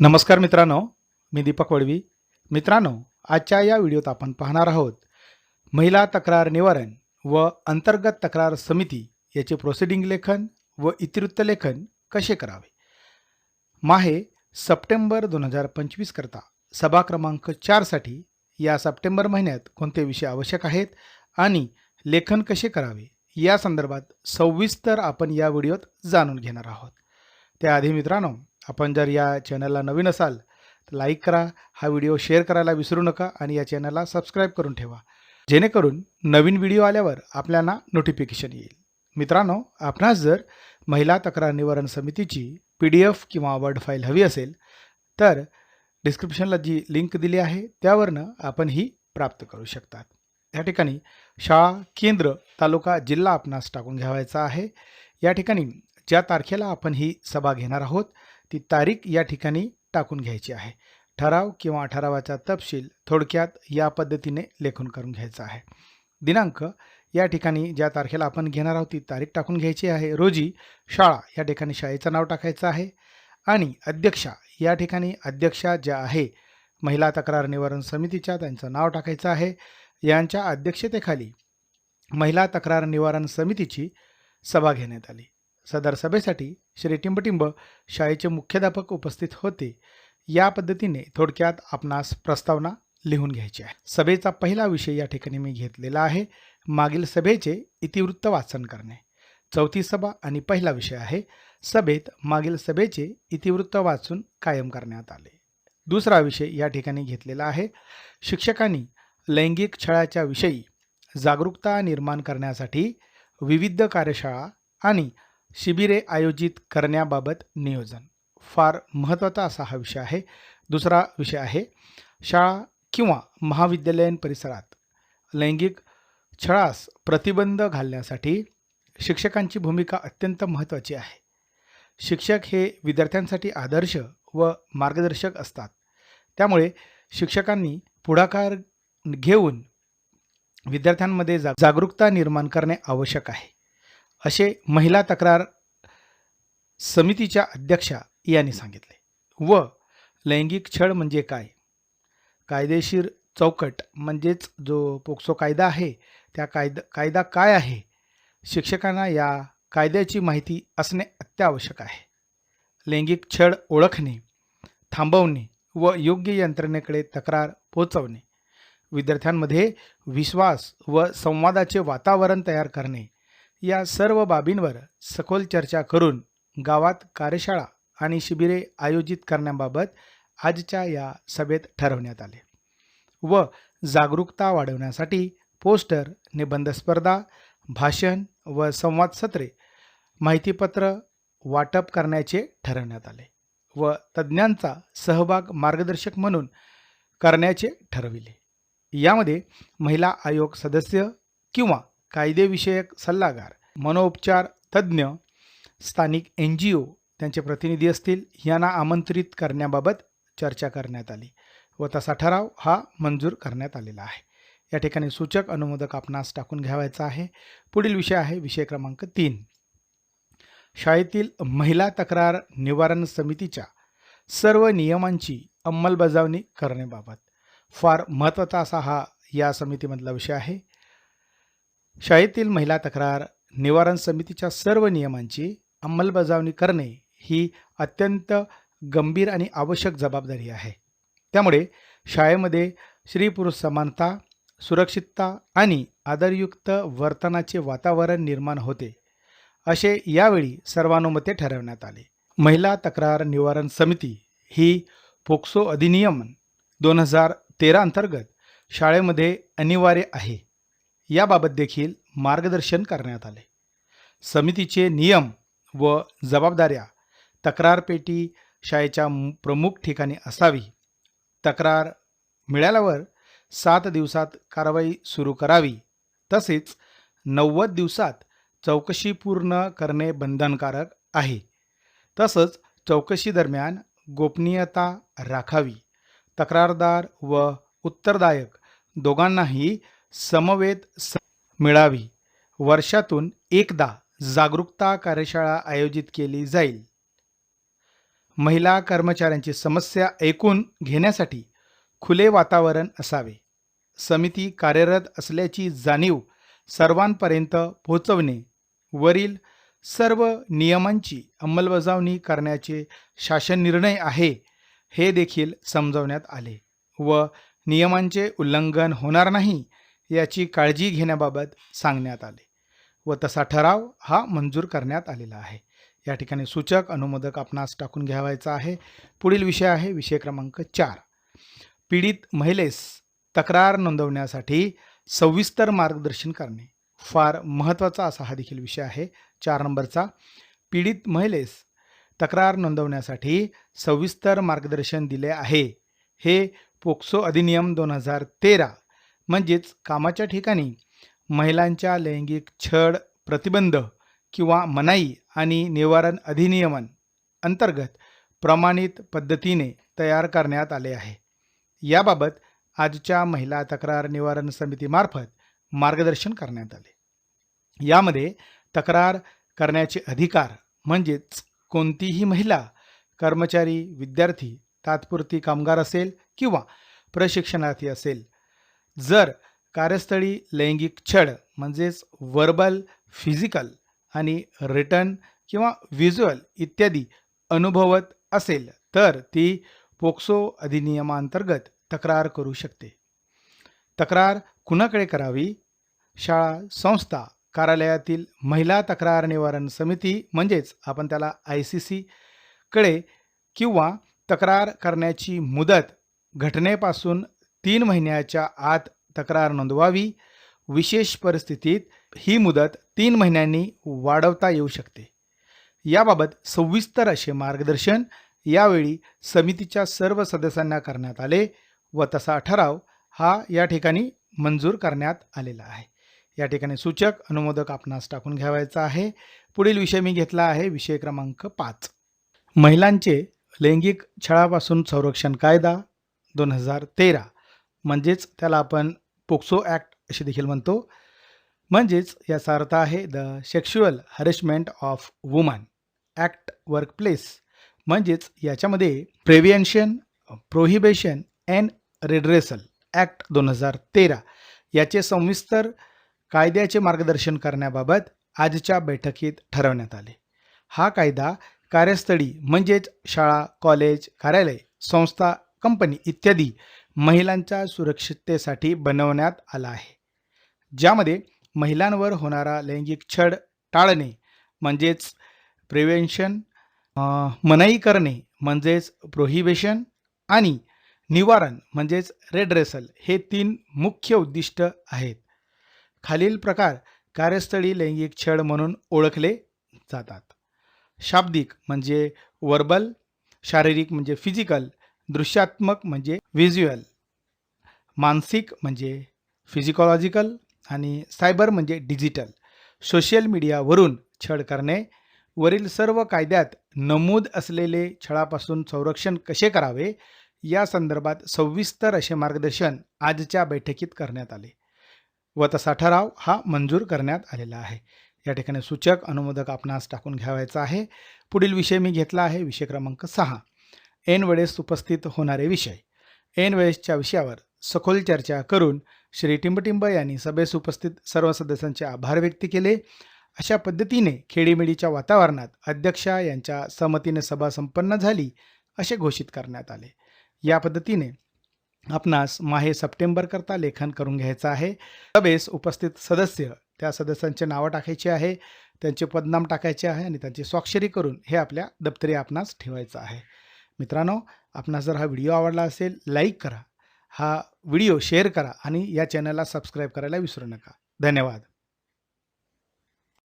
नमस्कार मित्रांनो मी दीपक वडवी. मित्रांनो आजच्या या व्हिडिओत आपण पाहणार आहोत महिला तक्रार निवारण व अंतर्गत तक्रार समिती याचे प्रोसिडिंग लेखन व इतिवृत्त लेखन कसे करावे? माहे सप्टेंबर दोन हजार पंचवीस करता सभा क्रमांक चारसाठी या सप्टेंबर महिन्यात कोणते विषय आवश्यक आहेत आणि लेखन कसे करावे? या संदर्भात सविस्तर आपण या व्हिडिओत जाणून घेणार आहोत. त्याआधी मित्रांनो आपण जर या चॅनलला नवीन असाल तर लाईक करा हा व्हिडिओ शेअर करायला विसरू नका आणि या चॅनलला सबस्क्राईब करून ठेवा. जेणेकरून नवीन व्हिडिओ आल्यावर आपल्याला नोटिफिकेशन येईल. मित्रांनो आपणास जर महिला तक्रार निवारण समितीची पी डी एफ किंवा वर्ड फाईल हवी असेल तर डिस्क्रिप्शनला जी लिंक दिली आहे त्यावरनं आपण ही प्राप्त करू शकतात. या ठिकाणी शाळा केंद्र तालुका जिल्हा आपणास टाकून घ्यावायचा आहे. या ठिकाणी ज्या तारखेला आपण ही सभा घेणार आहोत ती तारीख या ठिकाणी टाकून घ्यायची आहे. ठराव किंवा ठरावाचा तपशील थोडक्यात या पद्धतीने लेखन करून घ्यायचा आहे. दिनांक या ठिकाणी ज्या तारखेला आपण घेणार आहोत ती तारीख टाकून घ्यायची आहे. रोजी शाळा या ठिकाणी शाळेचं नाव टाकायचं आहे. आणि अध्यक्षा या ठिकाणी अध्यक्षा ज्या आहे महिला तक्रार निवारण समितीच्या त्यांचं नाव टाकायचं आहे. यांच्या अध्यक्षतेखाली महिला तक्रार निवारण समितीची सभा घेण्यात आली. सदर सभेसाठी श्री टिंबटिंब शाळेचे मुख्याध्यापक उपस्थित होते. या पद्धतीने थोडक्यात आपणास प्रस्तावना लिहून घ्यायची आहे. सभेचा पहिला विषय या ठिकाणी मी घेतलेला आहे. मागील सभेचे इतिवृत्त वाचन करणे. चौथी सभा आणि पहिला विषय आहे. सभेत मागील सभेचे इतिवृत्त वाचून कायम करण्यात आले. दुसरा विषय या ठिकाणी घेतलेला आहे. शिक्षकांनी लैंगिक छळाच्या विषयी जागरूकता निर्माण करण्यासाठी विविध कार्यशाळा आणि शिबिरे आयोजित करण्याबाबत नियोजन. फार महत्त्वाचा असा हा विषय आहे. दुसरा विषय आहे शाळा किंवा महाविद्यालयीन परिसरात लैंगिक छळास प्रतिबंध घालण्यासाठी शिक्षकांची भूमिका अत्यंत महत्त्वाची आहे. शिक्षक हे विद्यार्थ्यांसाठी आदर्श व मार्गदर्शक असतात. त्यामुळे शिक्षकांनी पुढाकार घेऊन विद्यार्थ्यांमध्ये जा जागरूकता निर्माण करणे आवश्यक आहे. असे महिला तक्रार समितीच्या अध्यक्षा यांनी सांगितले. व लैंगिक छळ म्हणजे काय? कायदेशीर चौकट म्हणजेच जो पोक्सो कायदा आहे त्या कायदा कायदा काय आहे? शिक्षकांना या कायद्याची माहिती असणे अत्यावश्यक आहे. लैंगिक छळ ओळखणे थांबवणे व योग्य यंत्रणेकडे तक्रार पोचवणे विद्यार्थ्यांमध्ये विश्वास व संवादाचे वातावरण तयार करणे या सर्व बाबींवर सखोल चर्चा करून गावात कार्यशाळा आणि शिबिरे आयोजित करण्याबाबत आजच्या या सभेत ठरवण्यात आले. व जागरूकता वाढवण्यासाठी पोस्टर निबंध स्पर्धा भाषण व संवाद सत्रे माहितीपत्र वाटप करण्याचे ठरवण्यात आले व तज्ज्ञांचा सहभाग मार्गदर्शक म्हणून करण्याचे ठरविले. यामध्ये महिला आयोग सदस्य किंवा कायदेविषयक सल्लागार मनोपचार तज्ज्ञ स्थानिक एन जी ओ त्यांचे प्रतिनिधी असतील यांना आमंत्रित करण्याबाबत चर्चा करण्यात आली व तसा ठराव हा मंजूर करण्यात आलेला आहे. या ठिकाणी सूचक अनुमोदक आपणास टाकून घ्यावायचा आहे. पुढील विषय आहे विषय क्रमांक तीन. शाळेतील महिला तक्रार निवारण समितीच्या सर्व नियमांची अंमलबजावणी करण्याबाबत. फार महत्त्वाचा असा हा या समितीमधला विषय आहे. शाळेतील महिला तक्रार निवारण समितीच्या सर्व नियमांची अंमलबजावणी करणे ही अत्यंत गंभीर आणि आवश्यक जबाबदारी आहे. त्यामुळे शाळेमध्ये स्त्री पुरुष समानता सुरक्षितता आणि आदरयुक्त वर्तनाचे वातावरण निर्माण होते असे यावेळी सर्वानुमते ठरवण्यात आले. महिला तक्रार निवारण समिती ही पोक्सो अधिनियम दोन हजार तेरा अंतर्गत शाळेमध्ये अनिवार्य आहे. याबाबत देखील मार्गदर्शन करण्यात आले. समितीचे नियम व जबाबदाऱ्या तक्रारपेटी शाळेच्या प्रमुख ठिकाणी असावी. तक्रार मिळाल्यावर सात दिवसात कारवाई सुरू करावी. तसेच नव्वद दिवसात चौकशी पूर्ण करणे बंधनकारक आहे. तसंच चौकशी दरम्यान गोपनीयता राखावी. तक्रारदार व उत्तरदायक दोघांनाही समवेत मिळावी. वर्षातून एकदा जागरूकता कार्यशाळा आयोजित केली जाईल. महिला कर्मचाऱ्यांची समस्या ऐकून घेण्यासाठी खुले वातावरण असावे. समिती कार्यरत असल्याची जाणीव सर्वांपर्यंत पोहोचवणे. वरील सर्व नियमांची अंमलबजावणी करण्याचे शासन निर्णय आहे हे देखील समजवण्यात आले व नियमांचे उल्लंघन होणार नाही याची काळजी घेण्याबाबत सांगण्यात आले व तसा ठराव हा मंजूर करण्यात आलेला आहे. या ठिकाणी सूचक अनुमोदक आपणास टाकून घ्यावायचा आहे. पुढील विषय आहे विषय क्रमांक चार. पीडित महिलेस तक्रार नोंदवण्यासाठी सविस्तर मार्गदर्शन करणे. फार महत्त्वाचा असा हा देखील विषय आहे. चार नंबरचा. पीडित महिलेस तक्रार नोंदवण्यासाठी सविस्तर मार्गदर्शन दिले आहे. हे पोक्सो अधिनियम दोन हजार तेरा म्हणजेच कामाच्या ठिकाणी महिलांच्या लैंगिक छळ प्रतिबंध किंवा मनाई आणि निवारण अधिनियमन अंतर्गत प्रमाणित पद्धतीने तयार करण्यात आले आहे. याबाबत आजच्या महिला तक्रार निवारण समितीमार्फत मार्गदर्शन करण्यात आले. यामध्ये तक्रार करण्याचे अधिकार म्हणजेच कोणतीही महिला कर्मचारी विद्यार्थी तात्पुरती कामगार असेल किंवा प्रशिक्षणार्थी असेल जर कार्यस्थळी लैंगिक छळ म्हणजेच वर्बल फिजिकल आणि रिटर्न किंवा व्हिज्युअल इत्यादी अनुभवत असेल तर ती पोक्सो अधिनियमांतर्गत तक्रार करू शकते. तक्रार कुणाकडे करावी? शाळा संस्था कार्यालयातील महिला तक्रार निवारण समिती म्हणजेच आपण त्याला आय सी सीकडे किंवा तक्रार करण्याची मुदत घटनेपासून तीन महिन्याच्या आत तक्रार नोंदवावी. विशेष परिस्थितीत ही मुदत तीन महिन्यांनी वाढवता येऊ शकते. याबाबत सविस्तर असे मार्गदर्शन यावेळी समितीच्या सर्व सदस्यांना करण्यात आले व तसा ठराव हा या ठिकाणी मंजूर करण्यात आलेला आहे. या ठिकाणी सूचक अनुमोदक आपणास टाकून घ्यावायचा आहे. पुढील विषय मी घेतला आहे. विषय क्रमांक पाच. महिलांचे लैंगिक छळापासून संरक्षण कायदा दोन हजार तेरा. म्हणजेच त्याला आपण पोक्सो ॲक्ट असे देखील म्हणतो. म्हणजेच याचा अर्थ आहे the sexual harassment of women act workplace. म्हणजेच याच्यामध्ये prevention prohibition and redressal act दोन हजार तेरा याचे सविस्तर कायद्याचे मार्गदर्शन करण्याबाबत आजच्या बैठकीत ठरवण्यात आले. हा कायदा कार्यस्थळी म्हणजेच शाळा कॉलेज कार्यालय संस्था कंपनी इत्यादी महिलांच्या सुरक्षिततेसाठी बनवण्यात आला आहे. ज्यामध्ये महिलांवर होणारा लैंगिक छळ टाळणे म्हणजेच प्रिव्हेन्शन मनाई करणे म्हणजेच प्रोहिबिशन आणि निवारण म्हणजेच रेड्रेसल हे तीन मुख्य उद्दिष्ट आहेत. खालील प्रकार कार्यस्थळी लैंगिक छळ म्हणून ओळखले जातात. शाब्दिक म्हणजे वर्बल शारीरिक म्हणजे फिजिकल दृश्यात्मक म्हणजे व्हिज्युअल मानसिक म्हणजे फिजिकॉलॉजिकल आणि सायबर म्हणजे डिजिटल सोशल मीडियावरून छळ करणे वरील सर्व कायद्यात नमूद असलेले छळापासून संरक्षण कसे करावे या संदर्भात सविस्तर असे मार्गदर्शन आजच्या बैठकीत करण्यात आले. व तसा ठराव हा मंजूर करण्यात आलेला आहे. या ठिकाणी सूचक अनुमोदक आपणास टाकून घ्यावायचा आहे. पुढील विषय मी घेतला आहे. विषय क्रमांक सहा. ऐन वेळेस उपस्थित होणारे विषय. ऐन वेळेसच्या विषयावर सखोल चर्चा करून श्री टिंबटिंब यांनी सभेस उपस्थित सर्व सदस्यांचे आभार व्यक्त केले. अशा पद्धतीने खेडीमेडीच्या वातावरणात अध्यक्षा यांच्या संमतीने सभा संपन्न झाली असे घोषित करण्यात आले. या पद्धतीने आपणास माहे सप्टेंबरकरता लेखन करून घ्यायचं आहे. सभेस उपस्थित सदस्य त्या सदस्यांचे नावं टाकायचे आहे त्यांचे पदनाम टाकायचे आहे आणि त्यांची स्वाक्षरी करून हे आपल्या दप्तरी आपणास ठेवायचं आहे. मित्रांनो आपणास जर हा व्हिडिओ आवडला असेल लाईक करा. हा व्हिडिओ शेअर करा आणि या चॅनलला सबस्क्राईब करायला विसरू नका. धन्यवाद.